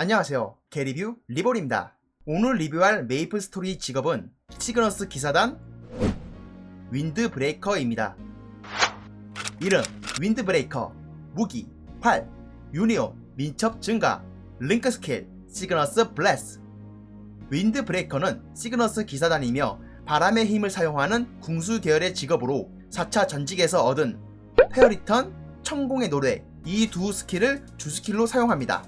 안녕하세요. 개리뷰 리볼입니다. 오늘 리뷰할 메이플 스토리 직업은 시그너스 기사단 윈드 브레이커입니다. 이름 윈드 브레이커 무기 활 유니온 민첩 증가 링크 스킬 시그너스 블레스 윈드 브레이커는 시그너스 기사단이며 바람의 힘을 사용하는 궁수 계열의 직업으로 4차 전직에서 얻은 페어리턴, 천공의 노래 이 두 스킬을 주 스킬로 사용합니다.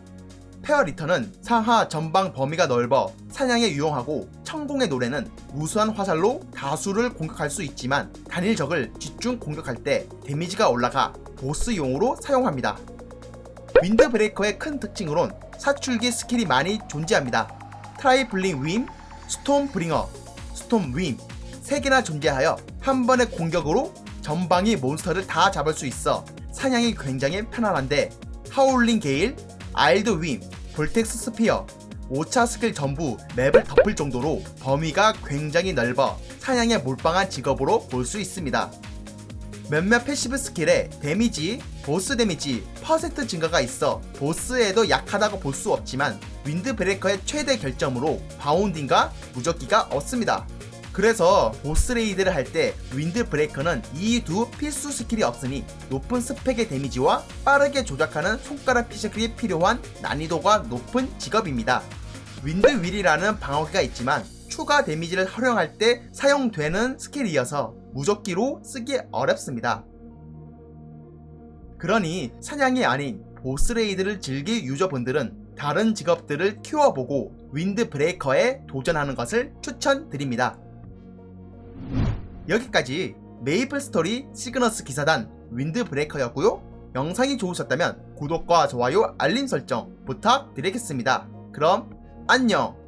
페어 리턴은 상하 전방 범위가 넓어 사냥에 유용하고 천공의 노래는 무수한 화살로 다수를 공격할 수 있지만 단일 적을 집중 공격할 때 데미지가 올라가 보스용으로 사용합니다. 윈드 브레이커의 큰 특징으론 사출기 스킬이 많이 존재합니다. 트라이블링 윈, 스톰 브링어, 스톰 윈, 3개나 존재하여 한 번의 공격으로 전방위 몬스터를 다 잡을 수 있어 사냥이 굉장히 편안한데 하울링 게일, 아일드 윈, 볼텍스 스피어 5차 스킬 전부 맵을 덮을 정도로 범위가 굉장히 넓어 사냥에 몰빵한 직업으로 볼 수 있습니다. 몇몇 패시브 스킬에 데미지, 보스 데미지, 퍼센트 증가가 있어 보스에도 약하다고 볼 수 없지만 윈드 브레이커의 최대 결점으로 바운딩과 무적기가 없습니다. 그래서 보스 레이드를 할 때 윈드 브레이커는 이 두 필수 스킬이 없으니 높은 스펙의 데미지와 빠르게 조작하는 손가락 피셔클이 필요한 난이도가 높은 직업입니다. 윈드 윌이라는 방어기가 있지만 추가 데미지를 활용할 때 사용되는 스킬이어서 무적기로 쓰기 어렵습니다. 그러니 사냥이 아닌 보스 레이드를 즐길 유저분들은 다른 직업들을 키워보고 윈드 브레이커에 도전하는 것을 추천드립니다. 여기까지 메이플 스토리 시그너스 기사단 윈드 브레이커였고요. 영상이 좋으셨다면 구독과 좋아요, 알림 설정 부탁드리겠습니다. 그럼 안녕!